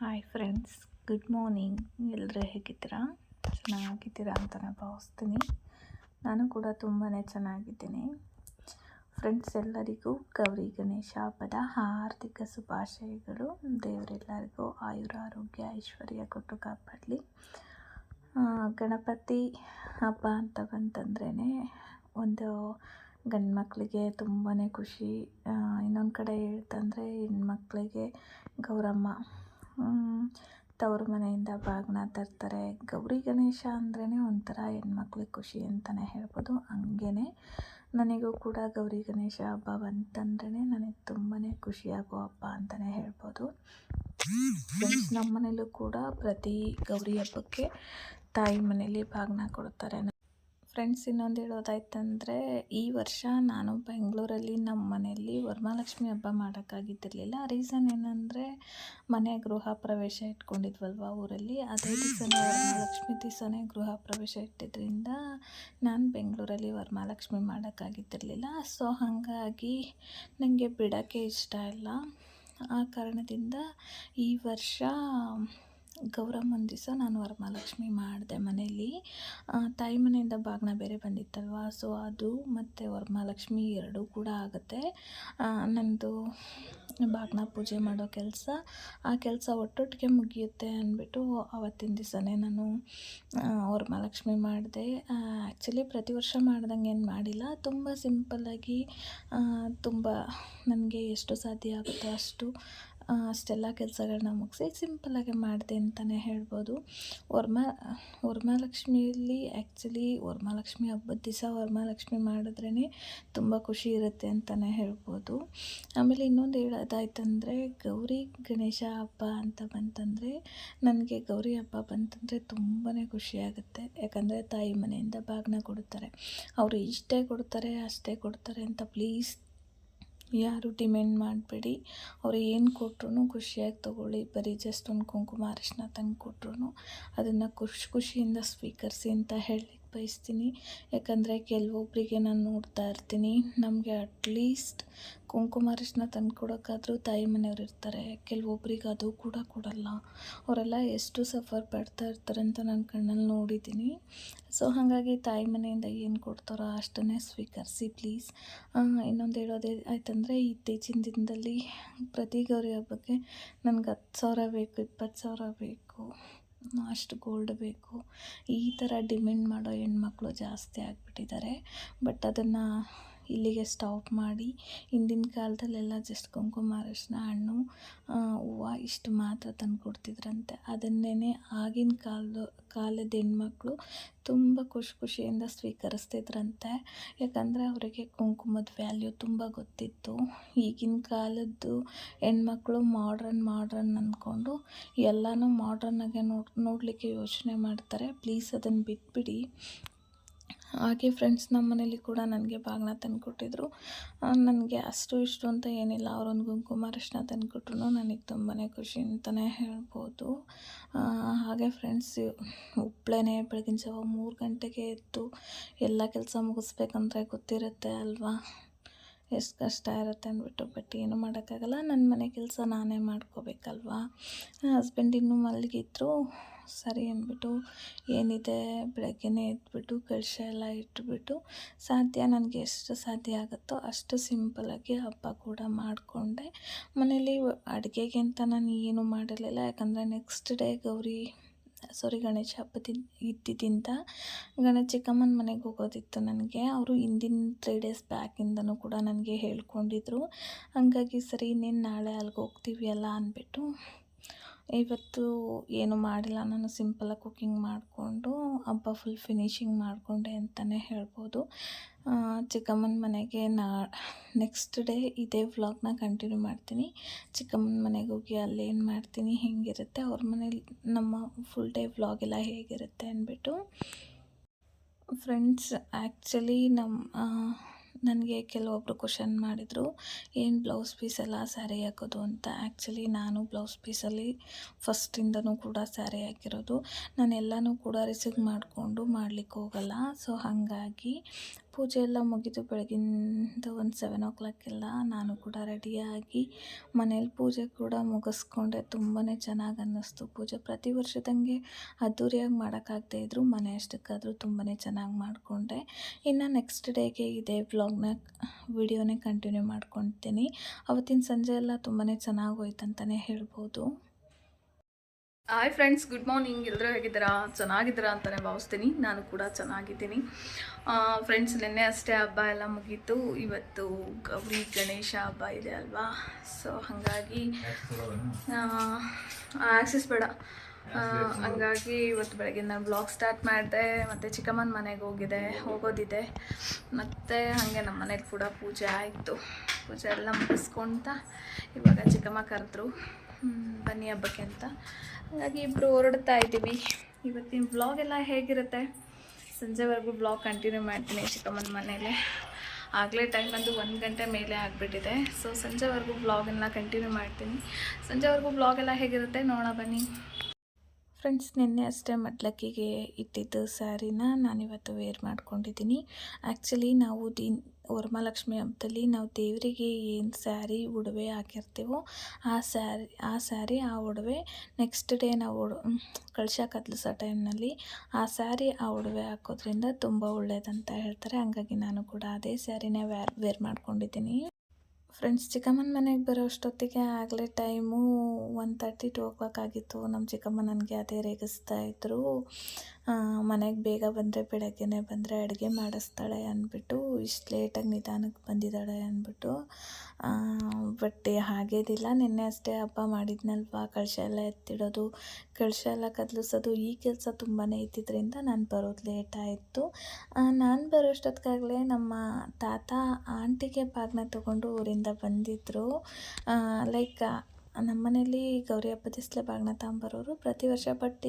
Hi friends good morning ಎಲ್ಲರೂ ಹೇಗಿದ್ದೀರಾ? ಚೆನ್ನಾಗಿದ್ದೀರಾ ಅಂತ ನಾನು ಭಾವಿಸ್ತೀನಿ. ನಾನು ಕೂಡ ತುಂಬಾ ಚೆನ್ನಾಗಿದ್ದೀನಿ. ಫ್ರೆಂಡ್ಸ್ ಎಲ್ಲರಿಗೂ ಗೌರಿ, ಗಣೇಶ, ಹಬ್ಬದ ಆರ್ಥಿಕ ಶುಭಾಶಯಗಳು. ದೇವರೆಲ್ಲರಿಗೂ ಆಯುರ, ಆರೋಗ್ಯ, ಐಶ್ವರ್ಯ ಕೊಟ್ಟು ಕಾಪಾಡಲಿ. ಗಣಪತಿ ಹಬ್ಬ ಅಂತ ಬಂತಂದ್ರೇ ಒಂದು ಗಂಡು ಮಕ್ಕಳಿಗೆ ತುಂಬಾ ಖುಷಿ ಇನ್ನೊಂದು ಕಡೆ ಹೇಳ್ತಂದರೆ ಹೆಣ್ಮಕ್ಳಿಗೆ ಗೌರಮ್ಮ. ತವರು ಮನೆಯಿಂದ ಬಾಗಿನ ತರ್ತಾರೆ. ಗೌರಿ ಗಣೇಶ ಅಂದ್ರೇ ಒಂಥರ ಹೆಣ್ಮಕ್ಳಿಗೆ ಖುಷಿ ಅಂತಲೇ ಹೇಳ್ಬೋದು. ಹಂಗೇ ನನಗೂ ಕೂಡ ಗೌರಿ ಗಣೇಶ ಹಬ್ಬ ಬಂತಂದ್ರೇ ನನಗೆ ತುಂಬಾ ಖುಷಿಯಾಗೋ ಹಬ್ಬ ಅಂತಲೇ ಹೇಳ್ಬೋದು. ನಮ್ಮ ಮನೇಲೂ ಕೂಡ ಪ್ರತಿ ಗೌರಿ ಹಬ್ಬಕ್ಕೆ ತಾಯಿ ಮನೇಲಿ ಬಾಗಿನ ಕೊಡ್ತಾರೆ. ಫ್ರೆಂಡ್ಸ್ ಇನ್ನೊಂದು ಹೇಳೋದಾಯ್ತಂದರೆ, ಈ ವರ್ಷ ನಾನು ಬೆಂಗಳೂರಲ್ಲಿ ನಮ್ಮ ಮನೆಯಲ್ಲಿ ವರಮಹಾಲಕ್ಷ್ಮಿ ಹಬ್ಬ ಮಾಡೋಕ್ಕಾಗಿದ್ದಿರಲಿಲ್ಲ. ರೀಸನ್ ಏನಂದರೆ, ಮನೆ ಗೃಹ ಪ್ರವೇಶ ಇಟ್ಕೊಂಡಿದ್ವಲ್ವ ಊರಲ್ಲಿ? ಅದೇ ದಿವಸನೇ ವರಮಹಾಲಕ್ಷ್ಮಿ ದಿವಸನೇ ಗೃಹ ಪ್ರವೇಶ ಇಟ್ಟಿದ್ದರಿಂದ ನಾನು ಬೆಂಗಳೂರಲ್ಲಿ ವರಮಹಾಲಕ್ಷ್ಮಿ ಮಾಡೋಕ್ಕಾಗಿದ್ದಿರಲಿಲ್ಲ. ಸೊ ಹಾಗಾಗಿ ನನಗೆ ಬಿಡೋಕ್ಕೆ ಇಷ್ಟ ಇಲ್ಲ. ಆ ಕಾರಣದಿಂದ ಈ ವರ್ಷ ಗೌರಮ್ಮನ ದಿವಸ ನಾನು ವರಮಹಾಲಕ್ಷ್ಮಿ ಮಾಡಿದೆ ಮನೆಯಲ್ಲಿ. ತಾಯಿ ಮನೆಯಿಂದ ಬಾಗ್ನ ಬೇರೆ ಬಂದಿತ್ತಲ್ವ? ಸೊ ಅದು ಮತ್ತು ವರಮಹಾಲಕ್ಷ್ಮಿ ಎರಡೂ ಕೂಡ ಆಗುತ್ತೆ. ನನ್ನದು ಬಾಗ್ನ ಪೂಜೆ ಮಾಡೋ ಕೆಲಸ. ಆ ಕೆಲಸ ಒಟ್ಟೊಟ್ಟಿಗೆ ಮುಗಿಯುತ್ತೆ ಅಂದ್ಬಿಟ್ಟು ಆವತ್ತಿನ ದಿವಸನೇ ನಾನು ವರಮಹಾಲಕ್ಷ್ಮಿ ಮಾಡಿದೆ. ಆ್ಯಕ್ಚುಲಿ ಪ್ರತಿ ವರ್ಷ ಮಾಡ್ದಂಗೆ ಏನು ಮಾಡಿಲ್ಲ. ತುಂಬ ಸಿಂಪಲ್ಲಾಗಿ ತುಂಬ, ನನಗೆ ಎಷ್ಟು ಸಾಧ್ಯ ಆಗುತ್ತೋ ಅಷ್ಟು ಅಷ್ಟೆಲ್ಲ ಕೆಲಸಗಳನ್ನ ಮುಗಿಸಿ ಸಿಂಪಲ್ಲಾಗೆ ಮಾಡಿದೆ ಅಂತಲೇ ಹೇಳ್ಬೋದು. ವರ್ಮ ವರಮಹಾಲಕ್ಷ್ಮಿಯಲ್ಲಿ ಆ್ಯಕ್ಚುಲಿ ವರಮಹಾಲಕ್ಷ್ಮಿ ಹಬ್ಬದ ದಿವಸ ವರಮಹಾಲಕ್ಷ್ಮಿ ಮಾಡಿದ್ರೇ ತುಂಬ ಖುಷಿ ಇರುತ್ತೆ ಅಂತಲೇ ಹೇಳ್ಬೋದು. ಆಮೇಲೆ ಇನ್ನೊಂದು ಹೇಳೋದಾಯ್ತಂದರೆ ಗೌರಿ ಗಣೇಶ ಹಬ್ಬ ಅಂತ ಬಂತಂದರೆ ನನಗೆ ಗೌರಿ ಹಬ್ಬ ಬಂತಂದರೆ ತುಂಬಾ ಖುಷಿಯಾಗುತ್ತೆ ಯಾಕಂದರೆ ತಾಯಿ ಮನೆಯಿಂದ ಬಾಗಿನ ಕೊಡ್ತಾರೆ. ಅವರು ಇಷ್ಟೇ ಕೊಡ್ತಾರೆ, ಅಷ್ಟೇ ಕೊಡ್ತಾರೆ ಅಂತ ಪ್ಲೀಸ್ ಯಾರು ಡಿಮ್ಯಾಂಡ್ ಮಾಡಬೇಡಿ. ಅವ್ರು ಏನು ಕೊಟ್ರು ಖುಷಿಯಾಗಿ ತೊಗೊಳ್ಳಿ. ಬರೀ ಜಸ್ಟ್ ಒಂದು ಕುಂಕುಮ ಅರಿಶಿನ ತಂದು ಕೊಟ್ರು ಅದನ್ನು ಖುಷಿ ಖುಷಿಯಿಂದ ಸ್ವೀಕರಿಸಿ ಅಂತ ಹೇಳಲಿಕ್ಕೆ ಬಯಸ್ತೀನಿ. ಯಾಕಂದರೆ ಕೆಲವೊಬ್ಬರಿಗೆ ನಾನು ನೋಡ್ತಾ ಇರ್ತೀನಿ. ನಮಗೆ ಅಟ್ಲೀಸ್ಟ್ ಕುಂಕುಮ ಅರಿಶಿನ ತಂದು ಕೊಡೋಕ್ಕಾದರೂ ತಾಯಿ ಮನೆಯವ್ರು ಇರ್ತಾರೆ, ಕೆಲವೊಬ್ರಿಗೆ ಅದು ಕೂಡ ಕೊಡಲ್ಲ. ಅವರೆಲ್ಲ ಎಷ್ಟು ಸಫರ್ ಪಡ್ತಾ ಇರ್ತಾರೆ ಅಂತ ನಾನು ಕಣ್ಣಲ್ಲಿ ನೋಡಿದ್ದೀನಿ. ಸೊ ಹಾಗಾಗಿ ತಾಯಿ ಮನೆಯಿಂದ ಏನು ಕೊಡ್ತಾರೋ ಅಷ್ಟನ್ನೇ ಸ್ವೀಕರಿಸಿ ಪ್ಲೀಸ್ ಇನ್ನೊಂದು ಹೇಳೋದೇ ಆಯ್ತಂದರೆ ಇತ್ತೀಚಿನ ದಿನದಲ್ಲಿ ಪ್ರತಿ ಗೌರಿ ಹಬ್ಬಕ್ಕೆ ನನಗೆ ಹತ್ತು ಸಾವಿರ ಬೇಕು, ಇಪ್ಪತ್ತು ಸಾವಿರ ಬೇಕು, ಅಷ್ಟು ಗೋಲ್ಡ್ ಬೇಕು. ಈ ಥರ ಡಿಮ್ಯಾಂಡ್ ಮಾಡೋ ಹೆಣ್ಮಕ್ಳು ಜಾಸ್ತಿ ಆಗಿಬಿಟ್ಟಿದ್ದಾರೆ. ಬಟ್ ಅದನ್ನು ಇಲ್ಲಿಗೆ ಸ್ಟಾಪ್ ಮಾಡಿ. ಹಿಂದಿನ ಕಾಲದಲ್ಲೆಲ್ಲ ಜಸ್ಟ್ ಕುಂಕುಮ ಅರಶಿನ ಹಣ್ಣು ಹೂವು ಇಷ್ಟು ಮಾತ್ರ ತಂದು ಕೊಡ್ತಿದ್ರಂತೆ ಅದನ್ನೇ ಆಗಿನ ಕಾಲದ ಕಾಲದ ಹೆಣ್ಮಕ್ಳು ತುಂಬ ಖುಷಿ ಖುಷಿಯಿಂದ ಸ್ವೀಕರಿಸ್ತಿದ್ರಂತೆ. ಯಾಕಂದರೆ ಅವರಿಗೆ ಕುಂಕುಮದ ವ್ಯಾಲ್ಯೂ ತುಂಬ ಗೊತ್ತಿತ್ತು. ಈಗಿನ ಕಾಲದ್ದು ಹೆಣ್ಮಕ್ಳು ಮಾಡ್ರನ್ ಮಾಡ್ರನ್ ಅಂದ್ಕೊಂಡು ಎಲ್ಲನೂ ಮಾಡ್ರನ್ನಾಗೆ ನೋಡ್, ನೋಡಲಿಕ್ಕೆ ಯೋಚನೆ ಮಾಡ್ತಾರೆ. ಪ್ಲೀಸ್ ಅದನ್ನು ಬಿಟ್ಬಿಡಿ. ಹಾಗೆ ಫ್ರೆಂಡ್ಸ್ ನಮ್ಮ ಮನೇಲಿ ಕೂಡ ನನಗೆ ಬಾಗಿನ ತಂದುಕೊಟ್ಟಿದ್ರು ನನಗೆ ಅಷ್ಟು ಇಷ್ಟು ಅಂತ ಏನಿಲ್ಲ. ಅವರೊಂದು ಕುಂಕುಮ ಅರಿಶಿನ ತಂದು ಕೊಟ್ಟರು ನನಗೆ ತುಂಬಾ ಖುಷಿ ಅಂತಲೇ ಹೇಳ್ಬೋದು. ಹಾಗೆ ಫ್ರೆಂಡ್ಸ್ ಒಬ್ಬಳೇ ಬೆಳಗಿನ ಜಾವ ಮೂರು ಗಂಟೆಗೆ ಎದ್ದು ಎಲ್ಲ ಕೆಲಸ ಮುಗಿಸ್ಬೇಕಂದ್ರೆ ಗೊತ್ತಿರುತ್ತೆ ಅಲ್ವಾ? ಎಷ್ಟು ಕಷ್ಟ ಇರುತ್ತೆ ಅಂದ್ಬಿಟ್ಟು ಬಟ್ ಏನು ಮಾಡೋಕ್ಕಾಗಲ್ಲ. ನನ್ನ ಮನೆ ಕೆಲಸ ನಾನೇ ಮಾಡ್ಕೋಬೇಕಲ್ವಾ? ಹಸ್ಬೆಂಡ್ ಇನ್ನೂ ಮಲಗಿದ್ರು. ಸರಿ ಅಂದ್ಬಿಟ್ಟು ಏನಿದೆ ಬೆಳಗ್ಗೆನೇ ಎದ್ಬಿಟ್ಟು ಕಳಶ ಎಲ್ಲ ಇಟ್ಬಿಟ್ಟು ಸಾಧ್ಯ ನನಗೆ ಎಷ್ಟು ಸಾಧ್ಯ ಆಗುತ್ತೋ ಅಷ್ಟು ಸಿಂಪಲಾಗಿ ಹಬ್ಬ ಕೂಡ ಮಾಡಿಕೊಂಡೆ. ಮನೇಲಿ ಅಡುಗೆಗೆ ಅಂತ ನಾನು ಏನು ಮಾಡಿರಲಿಲ್ಲ, ಯಾಕಂದರೆ next day Gauri sorry Ganesha ಹಬ್ಬದಿಂದ ಇದ್ದಿದ್ದಿಂದ ಗಣೇಶ ಚಿಕ್ಕಮ್ಮನ ಮನೆಗೆ ಹೋಗೋದಿತ್ತು ನನಗೆ. ಅವರು ಹಿಂದಿನ ತ್ರೀ ಡೇಸ್ ಬ್ಯಾಕಿಂದನೂ ಕೂಡ ನನಗೆ ಹೇಳ್ಕೊಂಡಿದ್ರು. ಹಾಗಾಗಿ ಸರಿ ಇನ್ನೇನು ನಾಳೆ ಅಲ್ಲಿಗೆ ಹೋಗ್ತೀವಿ ಅಲ್ಲ ಅಂದ್ಬಿಟ್ಟು ಇವತ್ತು ಏನು ಮಾಡಿಲ್ಲ. ನಾನು ಸಿಂಪಲಾಗಿ ಕುಕ್ಕಿಂಗ್ ಮಾಡಿಕೊಂಡು, ಹಬ್ಬ ಫುಲ್ ಫಿನಿಶಿಂಗ್ ಮಾಡಿಕೊಂಡೆ ಅಂತಲೇ ಹೇಳ್ಬೋದು. ಚಿಕ್ಕಮ್ಮನ ಮನೆಗೆ ನಾ ನೆಕ್ಸ್ಟ್ ಡೇ ಇದೇ ವ್ಲಾಗ್ನ ಕಂಟಿನ್ಯೂ ಮಾಡ್ತೀನಿ. ಚಿಕ್ಕಮ್ಮನ ಮನೆಗೆ ಹೋಗಿ ಅಲ್ಲೇನು ಮಾಡ್ತೀನಿ, ಹೇಗಿರುತ್ತೆ, ಅವ್ರ ಮನೇಲಿ ನಮ್ಮ ಫುಲ್ ಡೇ ವ್ಲಾಗ್ ಎಲ್ಲ ಹೇಗಿರುತ್ತೆ ಅಂದ್ಬಿಟ್ಟು ಫ್ರೆಂಡ್ಸ್ ಆ್ಯಕ್ಚುಲಿ ನಮ್ಮ ನನಗೆ ಕೆಲವೊಬ್ಬರು ಕ್ವಶನ್ ಮಾಡಿದರು, ಏನು ಬ್ಲೌಸ್ ಪೀಸೆಲ್ಲ ಸ್ಯಾರಿ ಹಾಕೋದು ಅಂತ? ಆ್ಯಕ್ಚುಲಿ ನಾನು ಬ್ಲೌಸ್ ಪೀಸಲ್ಲಿ ಫಸ್ಟಿಂದನೂ ಕೂಡ ಸ್ಯಾರಿ ಹಾಕಿರೋದು. ನಾನು ಎಲ್ಲನೂ ಕೂಡ ರಿಸೀವ್ ಮಾಡಿಕೊಂಡು ಮಾಡ್ಲಿಕ್ಕೆ ಹೋಗಲ್ಲ. ಸೊ, ಹಾಗಾಗಿ ಪೂಜೆ ಎಲ್ಲ ಮುಗಿದು ಬೆಳಗಿಂದ ಒಂದು ಸೆವೆನ್ ಓ ಕ್ಲಾಕೆಲ್ಲ ನಾನು ಕೂಡ ರೆಡಿಯಾಗಿ ಮನೇಲಿ ಪೂಜೆ ಕೂಡ ಮುಗಿಸ್ಕೊಂಡೆ. ತುಂಬಾ ಚೆನ್ನಾಗಿ ಅನ್ನಿಸ್ತು ಪೂಜೆ. ಪ್ರತಿ ವರ್ಷದಂಗೆ ಅದ್ದೂರಿಯಾಗಿ ಮಾಡೋಕ್ಕಾಗದೇ ಇದ್ದರೂ ಮನೆ ಅಷ್ಟಕ್ಕಾದರೂ ತುಂಬಾ ಚೆನ್ನಾಗಿ ಮಾಡಿಕೊಂಡೆ. ಇನ್ನು ನೆಕ್ಸ್ಟ್ ಡೇಗೆ ಇದೇ ವ್ಲಾಗ್ನ ವಿಡಿಯೋನೇ ಕಂಟಿನ್ಯೂ ಮಾಡ್ಕೊತೀನಿ. ಅವತ್ತಿನ ಸಂಜೆ ಎಲ್ಲ ತುಂಬಾ ಚೆನ್ನಾಗಿ ಹೋಯ್ತು ಅಂತಲೇ ಹೇಳ್ಬೋದು. ಹಾಯ್ ಫ್ರೆಂಡ್ಸ್ ಗುಡ್ ಮಾರ್ನಿಂಗ್ ಎಲ್ಲರೂ ಹೇಗಿದ್ದೀರಾ? ಚೆನ್ನಾಗಿದ್ದೀರಾ ಅಂತಲೇ ಭಾವಿಸ್ತೀನಿ. ನಾನು ಕೂಡ ಚೆನ್ನಾಗಿದ್ದೀನಿ. ಫ್ರೆಂಡ್ಸ್ ನಿನ್ನೆ ಅಷ್ಟೇ ಹಬ್ಬ ಎಲ್ಲ ಮುಗೀತು. ಇವತ್ತು ಗೌರಿ ಗಣೇಶ ಹಬ್ಬ ಇದೆ ಅಲ್ವಾ? ಸೊ ಹಾಗಾಗಿ ಆಕ್ಸಿಸ್ ಬೇಡ. ಹಂಗಾಗಿ ಇವತ್ತು ಬೆಳಗ್ಗೆ ನಾನು ಬ್ಲಾಗ್ ಸ್ಟಾರ್ಟ್ ಮಾಡಿದೆ. ಮತ್ತು ಚಿಕ್ಕಮ್ಮನ ಮನೆಗೆ ಹೋಗಿದೆ ಹೋಗೋದಿದೆ. ಮತ್ತು ಹಾಗೆ ನಮ್ಮ ಮನೇಲಿ ಕೂಡ ಪೂಜೆ ಆಯಿತು. ಪೂಜೆ ಎಲ್ಲ ಮುಗಿಸ್ಕೊತ ಇವಾಗ ಚಿಕ್ಕಮ್ಮ ಕರೆದ್ರು. ಬನ್ನಿ ಹಬ್ಬಕ್ಕೆ ಅಂತ. ಹಾಗಾಗಿ ಇಬ್ಬರು ಹೊರಡ್ತಾ ಇದ್ದೀವಿ. ಇವತ್ತಿನ ಬ್ಲಾಗ್ ಎಲ್ಲ ಹೇಗಿರುತ್ತೆ? ಸಂಜೆವರೆಗೂ ಬ್ಲಾಗ್ ಕಂಟಿನ್ಯೂ ಮಾಡ್ತೀನಿ ಚಿಕ್ಕಮ್ಮನ ಮನೇಲಿ. ಆಗಲೇ ಟೈಮ್ ಬಂದು ಒಂದು ಗಂಟೆ ಮೇಲೆ ಆಗಿಬಿಟ್ಟಿದೆ. ಸೊ ಸಂಜೆವರೆಗೂ ಬ್ಲಾಗೆಲ್ಲ ಕಂಟಿನ್ಯೂ ಮಾಡ್ತೀನಿ. ಸಂಜೆವರೆಗೂ ಬ್ಲಾಗ್ ಎಲ್ಲ ಹೇಗಿರುತ್ತೆ? ನೋಡೋಣ ಬನ್ನಿ. ಫ್ರೆಂಡ್ಸ್ ನಿನ್ನೆ ಅಷ್ಟೇ ಮಡ್ಲಕ್ಕಿಗೆ ಇಟ್ಟಿದ್ದು ಸ್ಯಾರಿನ ನಾನಿವತ್ತು ವೇರ್ ಮಾಡ್ಕೊಂಡಿದ್ದೀನಿ. ಆ್ಯಕ್ಚುಲಿ ನಾವು ದೀನ್, ವರಮಹಾಲಕ್ಷ್ಮಿ ಹಬ್ಬದಲ್ಲಿ ನಾವು ದೇವರಿಗೆ ಏನು ಸ್ಯಾರಿ, ಉಡುವೆ ಹಾಕಿರ್ತೀವೋ ಆ ಸ್ಯಾರಿ ಆ ಸ್ಯಾರಿ, ಆ ಒಡವೆ ನೆಕ್ಸ್ಟ್ ಡೇ ನಾವು ಕಳಶ ಕತ್ಲಿಸೋ ಟೈಮ್ನಲ್ಲಿ ಆ ಸ್ಯಾರಿ, ಆ ಒಡವೆ ಹಾಕೋದ್ರಿಂದ ತುಂಬ ಒಳ್ಳೆಯದಂತ ಹೇಳ್ತಾರೆ. ಹಂಗಾಗಿ ನಾನು ಕೂಡ ಅದೇ ಸ್ಯಾರಿನೇ ವ್ಯಾ ವೇರ್ ಮಾಡ್ಕೊಂಡಿದ್ದೀನಿ. ಫ್ರೆಂಡ್ಸ್ ಚಿಕ್ಕಮ್ಮನ ಮನೆಗೆ ಬರೋ ಅಷ್ಟೊತ್ತಿಗೆ ಆಗಲೇ time one thirty two o'clock ಆಗಿತ್ತು. ನಮ್ಮ ಚಿಕ್ಕಮ್ಮ ನನಗೆ ಅದೇ ರೇಗಿಸ್ತಾ ಇದ್ದರು ಮನೆಗೆ ಬೇಗ ಬಂದರೆ ಬೆಳಗ್ಗೆನೇ ಬಂದರೆ ಅಡುಗೆ ಮಾಡಿಸ್ತಾಳೆ ಅಂದ್ಬಿಟ್ಟು, ಇಷ್ಟು ಲೇಟಾಗಿ ನಿಧಾನಕ್ಕೆ ಬಂದಿದ್ದಾಳೆ ಅಂದ್ಬಿಟ್ಟು ಬಟ್ ಹಾಗೇದಿಲ್ಲ. ನಿನ್ನೆ ಅಷ್ಟೇ ಹಬ್ಬ ಮಾಡಿದ್ನಲ್ವ? ಕಳಶ ಎಲ್ಲ ಎತ್ತಿಡೋದು, ಕಳಶ ಎಲ್ಲ ಕದಲಿಸೋದು, ಈ ಕೆಲಸ ತುಂಬಾ ಇದ್ದಿದ್ದರಿಂದ ನಾನು ಬರೋದು ಲೇಟ್ ಆಯಿತು. ನಾನು ಬರೋಷ್ಟೊತ್ತಿಗಾಗಲೇ ನಮ್ಮ ತಾತ ಆಂಟಿಗೆ ಬಾಗ್ನ ತೊಗೊಂಡು ಊರಿಂದ ಬಂದಿದ್ದರು ಲೈಕ್ ನಮ್ಮ ಮನೇಲಿ ಗೌರಿ ಹಬ್ಬ ದಿಸ್ಲೆ ಬಾಗ್ನ ತಾಂಬರೋರು. ಪ್ರತಿ ವರ್ಷ ಬಟ್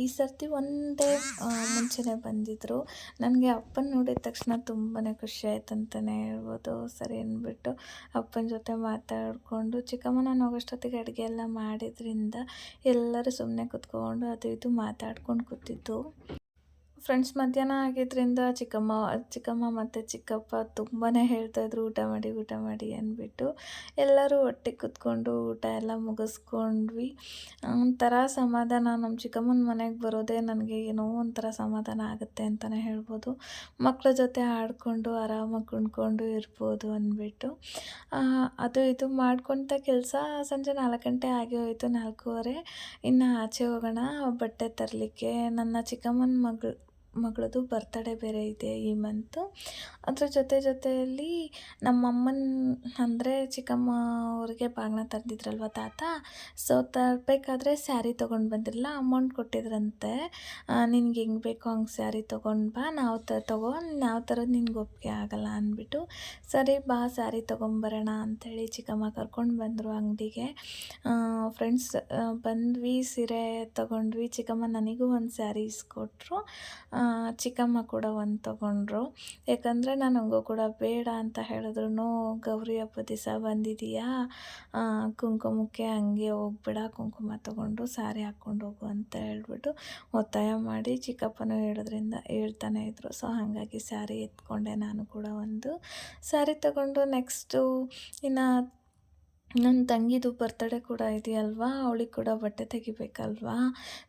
ಈ ಸರ್ತಿ ಒಂದೇ ಮುಂಚೆನೆ ಬಂದಿದ್ದರು ನನಗೆ ಅಪ್ಪನ ನೋಡಿದ ತಕ್ಷಣ ತುಂಬಾ ಖುಷಿ ಆಯ್ತು ಅಂತಲೇ ಹೇಳ್ಬೋದು. ಸರಿ ಅಂದ್ಬಿಟ್ಟು ಅಪ್ಪನ ಜೊತೆ ಮಾತಾಡಿಕೊಂಡು ಚಿಕ್ಕಮ್ಮ ನಾನು ಹೋಗೋಷ್ಟೊತ್ತಿಗೆ ಅಡುಗೆ ಎಲ್ಲ ಮಾಡಿದ್ರಿಂದ ಎಲ್ಲರೂ ಸುಮ್ಮನೆ ಕೂತ್ಕೊಂಡು ಅದು ಇದು ಮಾತಾಡ್ಕೊಂಡು ಕೂತಿದ್ದು. ಫ್ರೆಂಡ್ಸ್, ಮಧ್ಯಾಹ್ನ ಆಗಿದ್ದರಿಂದ ಚಿಕ್ಕಮ್ಮ ಚಿಕ್ಕಮ್ಮ ಮತ್ತು ಚಿಕ್ಕಪ್ಪ ತುಂಬಾ ಹೇಳ್ತಾಯಿದ್ರು ಊಟ ಮಾಡಿ ಊಟ ಮಾಡಿ ಅಂದ್ಬಿಟ್ಟು ಎಲ್ಲರೂ ಒಟ್ಟಿಗೆ ಕೂತ್ಕೊಂಡು ಊಟ ಎಲ್ಲ ಮುಗಿಸ್ಕೊಂಡ್ವಿ. ಒಂಥರ ಸಮಾಧಾನ. ನಮ್ಮ ಚಿಕ್ಕಮ್ಮನ ಮನೆಗೆ ಬರೋದೇ ನನಗೆ ಏನೋ ಒಂಥರ ಸಮಾಧಾನ ಆಗುತ್ತೆ ಅಂತಲೇ ಹೇಳ್ಬೋದು. ಮಕ್ಕಳ ಜೊತೆ ಆಡಿಕೊಂಡು, ಆರಾಮಾಗಿ ಕುಣ್ಕೊಂಡು ಇರ್ಬೋದು ಅಂದ್ಬಿಟ್ಟು. ಅದು ಇದು ಮಾಡ್ಕೊತ ಕೆಲಸ ಸಂಜೆ ನಾಲ್ಕು ಗಂಟೆ ಆಗಿ ಹೋಯಿತು, ನಾಲ್ಕೂವರೆ. ಇನ್ನು ಆಚೆ ಹೋಗೋಣ, ಬಟ್ಟೆ ತರಲಿಕ್ಕೆ. ನನ್ನ ಚಿಕ್ಕಮ್ಮನ ಮಗಳು ಮಗಳದು ಬರ್ತಡೇ ಬೇರೆ ಇದೆ ಈ ಮಂತು ಅದ್ರ ಜೊತೆ ಜೊತೆಯಲ್ಲಿ ನಮ್ಮಮ್ಮನ ಅಂದರೆ ಚಿಕ್ಕಮ್ಮ ಅವ್ರಿಗೆ ಬಾಗಿನ ತಂದಿದ್ರಲ್ವ ತಾತ? ಸೊ ತರಬೇಕಾದ್ರೆ ಸ್ಯಾರಿ ತೊಗೊಂಡು ಬಂದಿರಲ್ಲ ಅಮೌಂಟ್ ಕೊಟ್ಟಿದ್ರಂತೆ. ನಿನಗೆ ಹೆಂಗೆ ಬೇಕೋ ಹಂಗೆ ಸ್ಯಾರಿ ತೊಗೊಂಡು ಬಾ, ನಾವು ತ, ತಗೋ, ನಾವು ತರೋದು ನಿನ್ಗೆ ಒಪ್ಪಿಗೆ ಆಗಲ್ಲ ಅಂದ್ಬಿಟ್ಟು, ಸರಿ ಬಾ ಸ್ಯಾರಿ ತೊಗೊಂಬರೋಣ ಅಂಥೇಳಿ ಚಿಕ್ಕಮ್ಮ ಕರ್ಕೊಂಡು ಬಂದರು ಅಂಗಡಿಗೆ. ಫ್ರೆಂಡ್ಸ್ ಬಂದ್ವಿ, ಸೀರೆ ತೊಗೊಂಡ್ವಿ. ಚಿಕ್ಕಮ್ಮ ನನಗೂ ಒಂದು ಸ್ಯಾರೀಸ್ ಕೊಟ್ಟರು ಚಿಕ್ಕಮ್ಮ ಕೂಡ ಒಂದು ತೊಗೊಂಡ್ರು. ಯಾಕಂದರೆ ನಾನು ಹಂಗೂ ಕೂಡ ಬೇಡ ಅಂತ ಹೇಳಿದ್ರು ಗೌರಿ ಹಬ್ಬ ದಿವಸ ಬಂದಿದೆಯಾ? ಕುಂಕುಮಕ್ಕೆ ಹಂಗೆ ಹೋಗ್ಬೇಡ, ಕುಂಕುಮ ತೊಗೊಂಡು ಸಾರಿ ಹಾಕ್ಕೊಂಡು ಹೋಗು ಅಂತ ಹೇಳ್ಬಿಟ್ಟು ಒತ್ತಾಯ ಮಾಡಿ ಚಿಕ್ಕಪ್ಪನೂ ಹೇಳೋದ್ರಿಂದ ಹೇಳ್ತಾನೆ ಇದ್ರು. ಸೊ ಹಾಗಾಗಿ ಸ್ಯಾರಿ ಎತ್ಕೊಂಡೆ ನಾನು ಕೂಡ ಒಂದು. ಸ್ಯಾರಿ ತಗೊಂಡು ನೆಕ್ಸ್ಟು ಇನ್ನು ನನ್ನ ತಂಗಿದು ಬರ್ತಡೇ ಕೂಡ ಇದೆಯಲ್ವಾ? ಅವಳಿಗೆ ಕೂಡ ಬಟ್ಟೆ ತೆಗಿಬೇಕಲ್ವಾ?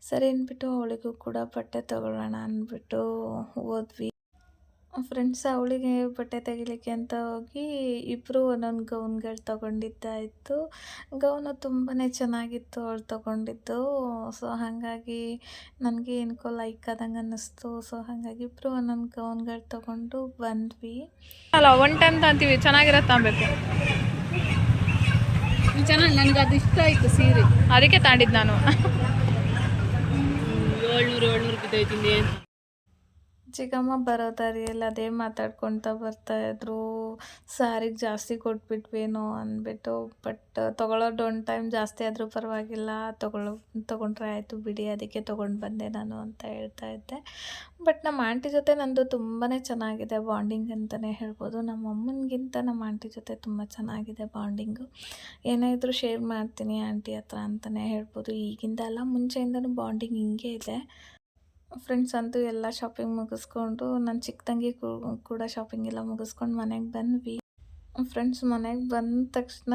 ಸರಿ ಅಂದ್ಬಿಟ್ಟು ಅವಳಿಗೂ ಕೂಡ ಬಟ್ಟೆ ತಗೊಳ್ಳೋಣ ಅಂದ್ಬಿಟ್ಟು ಹೋದ್ವಿ. ಫ್ರೆಂಡ್ಸ್ ಅವಳಿಗೆ ಬಟ್ಟೆ ತೆಗಿಲಿಕ್ಕೆ ಅಂತ ಹೋಗಿ ಇಬ್ಬರು ಒಂದೊಂದು ಗೌನ್ಗಳು ತೊಗೊಂಡಿದ್ದಾಯಿತು. ಗೌನು ತುಂಬಾ ಚೆನ್ನಾಗಿತ್ತು ಅವಳು ತೊಗೊಂಡಿದ್ದು. ಸೊ ಹಾಗಾಗಿ ನನಗೆ ಏನಕ್ಕೋ ಲೈಕ್ ಆದಂಗೆ ಅನ್ನಿಸ್ತು. ಸೊ ಹಾಗಾಗಿ ಇಬ್ಬರು ಒಂದೊಂದು ಗೌನ್ಗಳು ತೊಗೊಂಡು ಬಂದ್ವಿ. ಅಲ್ಲ ಒನ್ ಟೈಮ್ ತಂತೀವಿ. ಚೆನ್ನಾಗಿರತ್ತೆ ಅನ್ಬೇಕು. ಚೆನ್ನಾಗಿ ನನಗೆ ಅದು ಇಷ್ಟ ಆಯ್ತು ಸೀರೆ. ಅದಕ್ಕೆ ತಾಂಡಿದ್ದು ನಾನು. ಏಳ್ನೂರು ಏಳ್ನೂರು ಬಿದ್ದೈತಿ ಇನ್ನೇನು ಚಿಕ್ಕಮ್ಮ ಬರೋ ದಾರಿಯಲ್ಲಿ ಅದೇ ಬರ್ತಾ ಬರ್ತಾಯಿದ್ರು ಸ್ಯಾರಿಗೆ ಜಾಸ್ತಿ ಕೊಟ್ಬಿಟ್ವೇನೋ ಅಂದ್ಬಿಟ್ಟು ಬಟ್ ತೊಗೊಳೋದು ಒಂದು ಟೈಮ್ ಜಾಸ್ತಿ ಆದರೂ ಪರವಾಗಿಲ್ಲ, ತೊಗೊಳ್ಳೋ, ತೊಗೊಂಡ್ರೆ ಆಯಿತು ಬಿಡಿ, ಅದಕ್ಕೆ ತೊಗೊಂಡು ಬಂದೆ ನಾನು ಅಂತ ಹೇಳ್ತಾ ಇದ್ದೆ. ಬಟ್ ನಮ್ಮ ಆಂಟಿ ಜೊತೆ ನಂದು ತುಂಬಾ ಚೆನ್ನಾಗಿದೆ ಬಾಂಡಿಂಗ್ ಅಂತಲೇ ಹೇಳ್ಬೋದು. ನಮ್ಮ ಅಮ್ಮನಿಗಿಂತ ನಮ್ಮ ಆಂಟಿ ಜೊತೆ ತುಂಬ ಚೆನ್ನಾಗಿದೆ ಬಾಂಡಿಂಗು ಏನೇ ಇದ್ರೂ ಶೇರ್ ಮಾಡ್ತೀನಿ ಆಂಟಿ ಹತ್ರ ಅಂತಲೇ ಹೇಳ್ಬೋದು. ಈಗಿಂದ ಅಲ್ಲ ಮುಂಚೆಯಿಂದನೂ ಬಾಂಡಿಂಗ್ ಹಿಂಗೆ ಇದೆ. ಫ್ರೆಂಡ್ಸ್ ಅಂತೂ ಎಲ್ಲ ಶಾಪಿಂಗ್ ಮುಗಿಸ್ಕೊಂಡು ನನ್ನ ಚಿಕ್ಕ ತಂಗಿ ಕೂಡ ಶಾಪಿಂಗ್ ಎಲ್ಲ ಮುಗಿಸ್ಕೊಂಡು ಮನೆಗೆ ಬಂದ್ವಿ. ಫ್ರೆಂಡ್ಸ್ ಮನೆಗೆ ಬಂದ ತಕ್ಷಣ,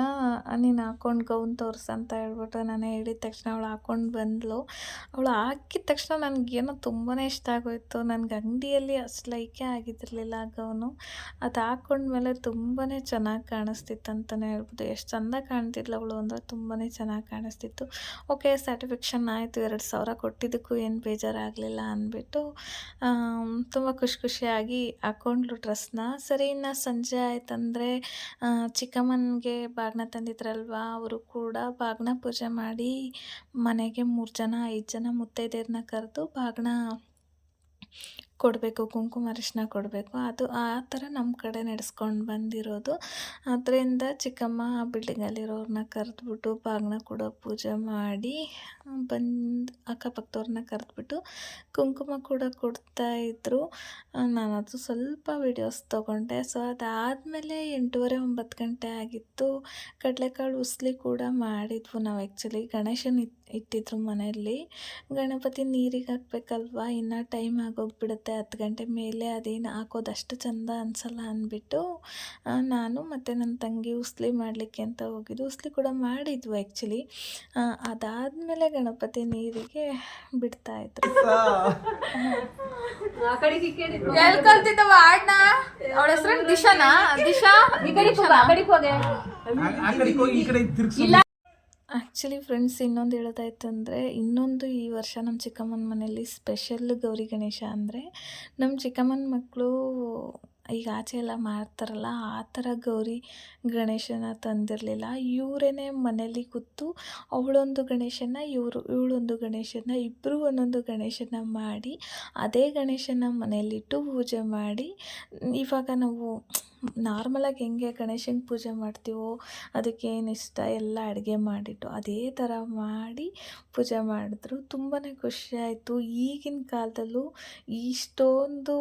ನೀನು ಹಾಕೊಂಡು ಗೌನ್ ತೋರಿಸ ಅಂತ ಹೇಳ್ಬಿಟ್ಟು ನಾನು ಹೇಳಿದ ತಕ್ಷಣ ಅವಳು ಹಾಕೊಂಡು ಬಂದಳು ಅವಳು ಹಾಕಿದ ತಕ್ಷಣ ನನಗೇನೋ ತುಂಬಾ ಇಷ್ಟ ಆಗೋಯಿತು. ನನಗೆ ಅಂಗಡಿಯಲ್ಲಿ ಅಷ್ಟು ಲೈಕೇ ಆಗಿದ್ದಿರಲಿಲ್ಲ ಆ ಗೌನು. ಅದು ಹಾಕೊಂಡ್ಮೇಲೆ ತುಂಬಾ ಚೆನ್ನಾಗಿ ಕಾಣಿಸ್ತಿತ್ತು ಅಂತಲೇ ಹೇಳ್ಬೋದು. ಎಷ್ಟು ಚಂದ ಕಾಣ್ತಿದ್ಲು ಅವಳು ಅಂದರೆ ತುಂಬಾ ಚೆನ್ನಾಗಿ ಕಾಣಿಸ್ತಿತ್ತು. ಓಕೆ ಸ್ಯಾಟಿಸ್ಫ್ಯಾಕ್ಷನ್ ಆಯಿತು. ಎರಡು ಸಾವಿರ ಕೊಟ್ಟಿದ್ದಕ್ಕೂ ಏನು ಬೇಜಾರಾಗಲಿಲ್ಲ ಅಂದ್ಬಿಟ್ಟು ತುಂಬ ಖುಷಿ ಖುಷಿಯಾಗಿ ಹಾಕ್ಕೊಂಡ್ಲು ಡ್ರೆಸ್ನ ಸರಿ, ಇನ್ನು ಸಂಜೆ ಆಯ್ತಂದರೆ ಚಿಕ್ಕಮ್ಮನಿಗೆ ಬಾಗಿನ ತಂದಿದ್ರಲ್ವ, ಅವರು ಕೂಡ ಬಾಗಿನ ಪೂಜೆ ಮಾಡಿ ಮನೆಗೆ ಮೂರು ಜನ, ಐದು ಜನ ಮುತ್ತೈದೆಯರನ್ನ ಕರೆದು ಬಾಗಿನ ಕೊಡಬೇಕು, ಕುಂಕುಮ ಅರಿಶಿನ ಕೊಡಬೇಕು. ಅದು ಆ ಥರ ನಮ್ಮ ಕಡೆ ನಡೆಸ್ಕೊಂಡು ಬಂದಿರೋದು. ಅದರಿಂದ ಚಿಕ್ಕಮ್ಮ ಬಿಲ್ಡಿಂಗಲ್ಲಿರೋರನ್ನ ಕರೆದ್ಬಿಟ್ಟು ಬಾಗಿನ ಕೊಡೋ ಪೂಜೆ ಮಾಡಿ, ಬಂದು ಅಕ್ಕಪಕ್ಕದವ್ರನ್ನ ಕರೆದ್ಬಿಟ್ಟು ಕುಂಕುಮ ಕೂಡ ಕೊಡ್ತಾಯಿದ್ರು ನಾನು ಅದು ಸ್ವಲ್ಪ ವಿಡಿಯೋಸ್ ತೊಗೊಂಡೆ. ಸೊ ಅದಾದಮೇಲೆ ಎಂಟೂವರೆ ಒಂಬತ್ತು ಗಂಟೆ ಆಗಿತ್ತು. ಕಡಲೆಕಾಳು ಉಸ್ಲಿ ಕೂಡ ಮಾಡಿದ್ವು. ನಾವು ಆ್ಯಕ್ಚುಲಿ ಗಣೇಶನ ಇಟ್ ಇಟ್ಟಿದ್ರು ಮನೆಯಲ್ಲಿ. ಗಣಪತಿ ನೀರಿಗೆ ಹಾಕ್ಬೇಕಲ್ವಾ? ಇನ್ನು ಟೈಮ್ ಆಗೋಗ್ಬಿಡುತ್ತೆ. ಹತ್ತು ಗಂಟೆ ಮೇಲೆ ಅದೇನು ಹಾಕೋದು ಅಷ್ಟು ಚೆಂದ ಅನಿಸಲ್ಲ ಅಂದ್ಬಿಟ್ಟು ನಾನು ಮತ್ತು ನನ್ನ ತಂಗಿ ಉಸ್ಲಿ ಮಾಡಲಿಕ್ಕೆ ಅಂತ ಹೋಗಿದ್ದು. ಉಸ್ಲಿ ಕೂಡ ಮಾಡಿದ್ವು ಆ್ಯಕ್ಚುಲಿ ಅದಾದಮೇಲೆ ಗಣಪತಿ ನೀರಿಗೆ ಬಿಡ್ತಾಯಿದ್ರು ಎಲ್ಲಿ ಕಲ್ತಿದ್ದವ? ಆಡ್ನ ಅವಳ ಹೆಸರು ದಿಶಾನಾ? ದಿಶಾ? ಆ ಕಡೆಗೆ ಹೋಗಿ ಈ ಕಡೆ ತಿರ್ಗಿಸಿ. ಆ್ಯಕ್ಚುಲಿ ಫ್ರೆಂಡ್ಸ್ ಇನ್ನೊಂದು ಹೇಳೋದಾಯ್ತು ಅಂದರೆ ಇನ್ನೊಂದು ಈ ವರ್ಷ ನಮ್ಮ ಚಿಕ್ಕಮ್ಮನ ಮನೆಯಲ್ಲಿ ಸ್ಪೆಷಲ್ ಗೌರಿ ಗಣೇಶ ಅಂದರೆ ನಮ್ಮ ಚಿಕ್ಕಮ್ಮನ ಮಕ್ಕಳು ಈಗ ಆಚೆ ಎಲ್ಲ ಮಾಡ್ತಾರಲ್ಲ, ಆ ಥರ ಗೌರಿ ಗಣೇಶನ ತಂದಿರಲಿಲ್ಲ. ಇವರೇ ಮನೇಲಿ ಕೂತು ಅವಳೊಂದು ಗಣೇಶನ ಇವರು, ಇವಳೊಂದು ಗಣೇಶನ ಇಬ್ಬರು ಒಂದೊಂದು ಗಣೇಶನ ಮಾಡಿ, ಅದೇ ಗಣೇಶನ ಮನೇಲಿಟ್ಟು ಪೂಜೆ ಮಾಡಿ, ಇವಾಗ ನಾವು ನಾರ್ಮಲಾಗಿ ಹೆಂಗೆ ಗಣೇಶನ ಪೂಜೆ ಮಾಡ್ತೀವೋ ಅದಕ್ಕೆ ಏನು ಇಷ್ಟ ಎಲ್ಲ ಅಡುಗೆ ಮಾಡಿಟ್ಟು ಅದೇ ಥರ ಮಾಡಿ ಪೂಜೆ ಮಾಡಿದ್ರು ತುಂಬಾ ಖುಷಿಯಾಯಿತು ಈಗಿನ ಕಾಲದಲ್ಲೂ ಇಷ್ಟೊಂದು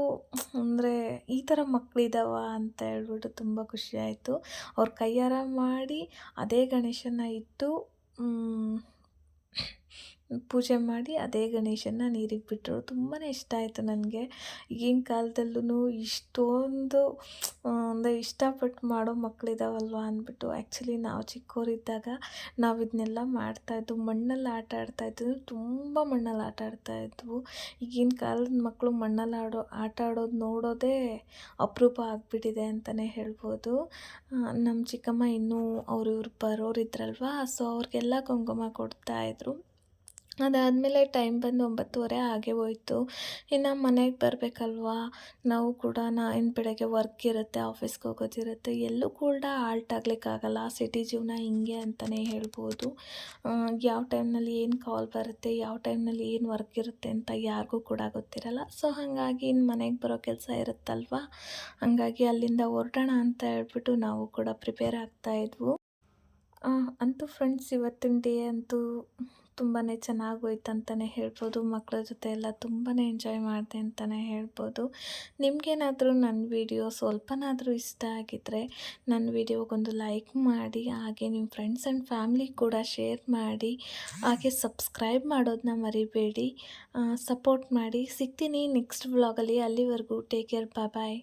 ಅಂದರೆ ಈ ಥರ ಮಕ್ಕಳಿದಾವ ಅಂತ ಹೇಳ್ಬಿಟ್ಟು ತುಂಬ ಖುಷಿಯಾಯಿತು ಅವ್ರ ಕೈಯಾರ ಮಾಡಿ ಅದೇ ಗಣೇಶನ ಇಟ್ಟು ಪೂಜೆ ಮಾಡಿ ಅದೇ ಗಣೇಶನ ನೀರಿಗೆ ಬಿಟ್ಟರು. ತುಂಬಾ ಇಷ್ಟ ಆಯಿತು ನನಗೆ. ಈಗಿನ ಕಾಲದಲ್ಲೂ ಇಷ್ಟೊಂದು ಅಂದರೆ ಇಷ್ಟಪಟ್ಟು ಮಾಡೋ ಮಕ್ಕಳಿದಾವಲ್ವ ಅಂದ್ಬಿಟ್ಟು ಆ್ಯಕ್ಚುಲಿ ನಾವು ಚಿಕ್ಕವರಿದ್ದಾಗ ನಾವು ಇದನ್ನೆಲ್ಲ ಮಾಡ್ತಾಯಿದ್ವು ಮಣ್ಣಲ್ಲಿ ಆಟ ಆಡ್ತಾಯಿದ್ವು ತುಂಬ ಮಣ್ಣಲ್ಲಿ ಆಟ ಆಡ್ತಾಯಿದ್ವು ಈಗಿನ ಕಾಲದ ಮಕ್ಕಳು ಮಣ್ಣಲ್ಲಿ ಆಡೋ, ಆಟ ಆಡೋದು ನೋಡೋದೇ ಅಪರೂಪ ಆಗಿಬಿಟ್ಟಿದೆ ಅಂತಲೇ ಹೇಳ್ಬೋದು. ನಮ್ಮ ಚಿಕ್ಕಮ್ಮ ಇನ್ನೂ ಅವರು ಇವ್ರು ಬರೋರಿದ್ರಲ್ವ? ಸೊ ಅವ್ರಿಗೆಲ್ಲ ಕುಂಕುಮ ಕೊಡ್ತಾಯಿದ್ರು ಅದಾದಮೇಲೆ ಟೈಮ್ ಬಂದು ಒಂಬತ್ತುವರೆ ಆಗೇ ಹೋಯ್ತು. ಇನ್ನು ಮನೆಗೆ ಬರಬೇಕಲ್ವಾ? ನಾವು ಕೂಡ ನಾ ಇನ್ನು ಬೆಳಗ್ಗೆ ವರ್ಕ್ ಇರುತ್ತೆ ಆಫೀಸ್ಗೆ ಹೋಗೋದಿರುತ್ತೆ. ಎಲ್ಲೂ ಕೂಡ ಆಲ್ಟ್ ಆಗಲಿಕ್ಕಾಗಲ್ಲ. ಸಿಟಿ ಜೀವನ ಹಿಂಗೆ ಅಂತಲೇ ಹೇಳ್ಬೋದು. ಯಾವ ಟೈಮ್ನಲ್ಲಿ ಏನು ಕಾಲ್ ಬರುತ್ತೆ, ಯಾವ ಟೈಮ್ನಲ್ಲಿ ಏನು ವರ್ಕ್ ಇರುತ್ತೆ ಅಂತ ಯಾರಿಗೂ ಕೂಡ ಗೊತ್ತಿರಲ್ಲ. ಸೊ ಹಾಗಾಗಿ ಇನ್ನು ಮನೆಗೆ ಬರೋ ಕೆಲಸ ಇರುತ್ತಲ್ವ? ಹಾಗಾಗಿ ಅಲ್ಲಿಂದ ಹೊರಡೋಣ ಅಂತ ಹೇಳ್ಬಿಟ್ಟು ನಾವು ಕೂಡ ಪ್ರಿಪೇರ್ ಆಗ್ತಾಯಿದ್ವು ಅಂತೂ ಫ್ರೆಂಡ್ಸ್ ಇವತ್ತಿನ ಡೇ ಅಂತೂ ತುಂಬಾ ಚೆನ್ನಾಗೋಯ್ತು ಅಂತಲೇ ಹೇಳ್ಬೋದು. ಮಕ್ಕಳ ಜೊತೆ ಎಲ್ಲ ತುಂಬಾ ಎಂಜಾಯ್ ಮಾಡಿದೆ ಅಂತಲೇ ಹೇಳ್ಬೋದು. ನಿಮಗೇನಾದರೂ ನನ್ನ ವಿಡಿಯೋ ಸ್ವಲ್ಪನಾದರೂ ಇಷ್ಟ ಆಗಿದ್ದರೆ ನನ್ನ ವಿಡಿಯೋಗೊಂದು ಲೈಕ್ ಮಾಡಿ, ಹಾಗೆ ನಿಮ್ಮ ಫ್ರೆಂಡ್ಸ್ ಆ್ಯಂಡ್ ಫ್ಯಾಮ್ಲಿ ಕೂಡ ಶೇರ್ ಮಾಡಿ, ಹಾಗೆ ಸಬ್ಸ್ಕ್ರೈಬ್ ಮಾಡೋದನ್ನ ಮರಿಬೇಡಿ. ಸಪೋರ್ಟ್ ಮಾಡಿ. ಸಿಗ್ತೀನಿ ನೆಕ್ಸ್ಟ್ ವ್ಲಾಗಲ್ಲಿ ಅಲ್ಲಿವರೆಗೂ ಟೇಕ್ ಕೇರ್ ಬಾಯ್